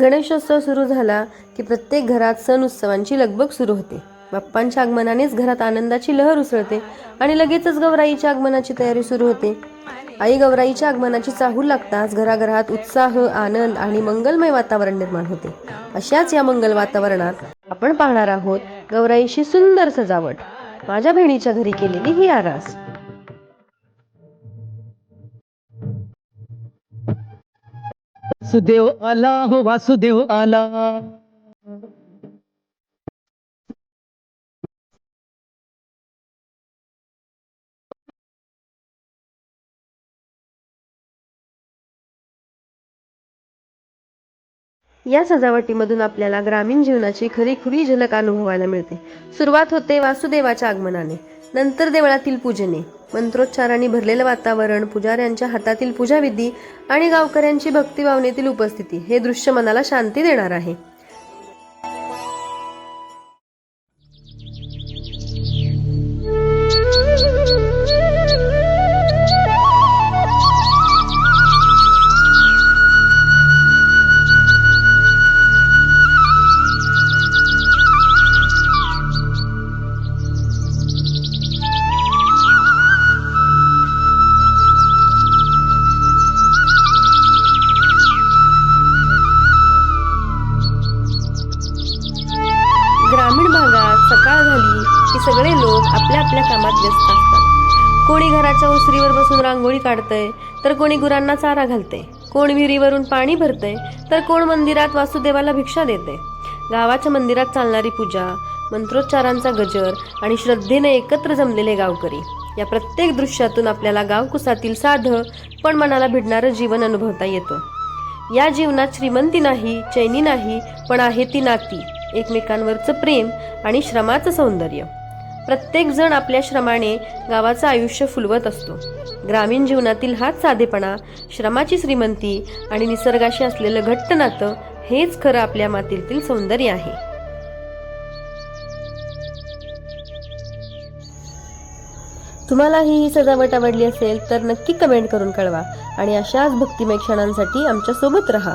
गणेशोत्सव सुरू झाला की प्रत्येक घरात सण उत्सवांची लगबग सुरू होते. बाप्पांच्या आगमनानेच घरात आनंदाची लहर उसळते आणि लगेचच गौराईच्या आगमनाची तयारी सुरू होते. आई गौराईच्या आगमनाची चाहूल लागताच घराघरात उत्साह आनंद आणि मंगलमय वातावरण निर्माण होते. अशाच या मंगल वातावरणात आपण पाहणार आहोत गौराईशी सुंदर सजावट. माझ्या बहिणीच्या घरी केलेली ही आरास. वासुदेव आला हो वासुदेव आला. या सजावटीमधून आपल्याला ग्रामीण जीवनाची खरी खुरी झलक अनुभवायला मिळते. सुरुवात होते वासुदेवाच्या आगमनाने नंतर देवळातील पूजने. मंत्रोच्चारांनी भरलेलं वातावरण पुजाऱ्यांच्या हातातील पूजाविधी आणि गावकऱ्यांची भक्तिभावनेतील उपस्थिती हे दृश्य मनाला शांती देणार आहे. सकाळ झाली की सगळे लोक आपल्या आपल्या कामात व्यस्त असतात. कोणी घराच्या ओसरीवर बसून रांगोळी काढतंय तर कोणी गुरांना चारा घालतंय. कोण विहिरीवरून पाणी भरतंय तर कोण मंदिरात वासुदेवाला भिक्षा देते गावाच्या मंदिरात चालणारी पूजा मंत्रोच्चारांचा गजर आणि श्रद्धेने एकत्र जमलेले गावकरी या प्रत्येक दृश्यातून आपल्याला गावकुसातील साधं पण मनाला भिडणारं जीवन अनुभवता येतं. या जीवनात श्रीमंती नाही चैनी नाही पण आहे ती नाती. एकमेकांवरचं प्रेम आणि श्रमाचं सौंदर्य. प्रत्येक जण आपल्या श्रमाने गावाचं आयुष्य फुलवत असतो. ग्रामीण जीवनातील हाच साधेपणा श्रमाची श्रीमंती आणि निसर्गाशी असलेलं घट्ट नातं हेच खरं आपल्या मातीतील सौंदर्य आहे. तुम्हालाही ही सजावट आवडली असेल तर नक्की कमेंट करून कळवा आणि अशाच भक्तिमय क्षणांसाठी आमच्यासोबत राहा.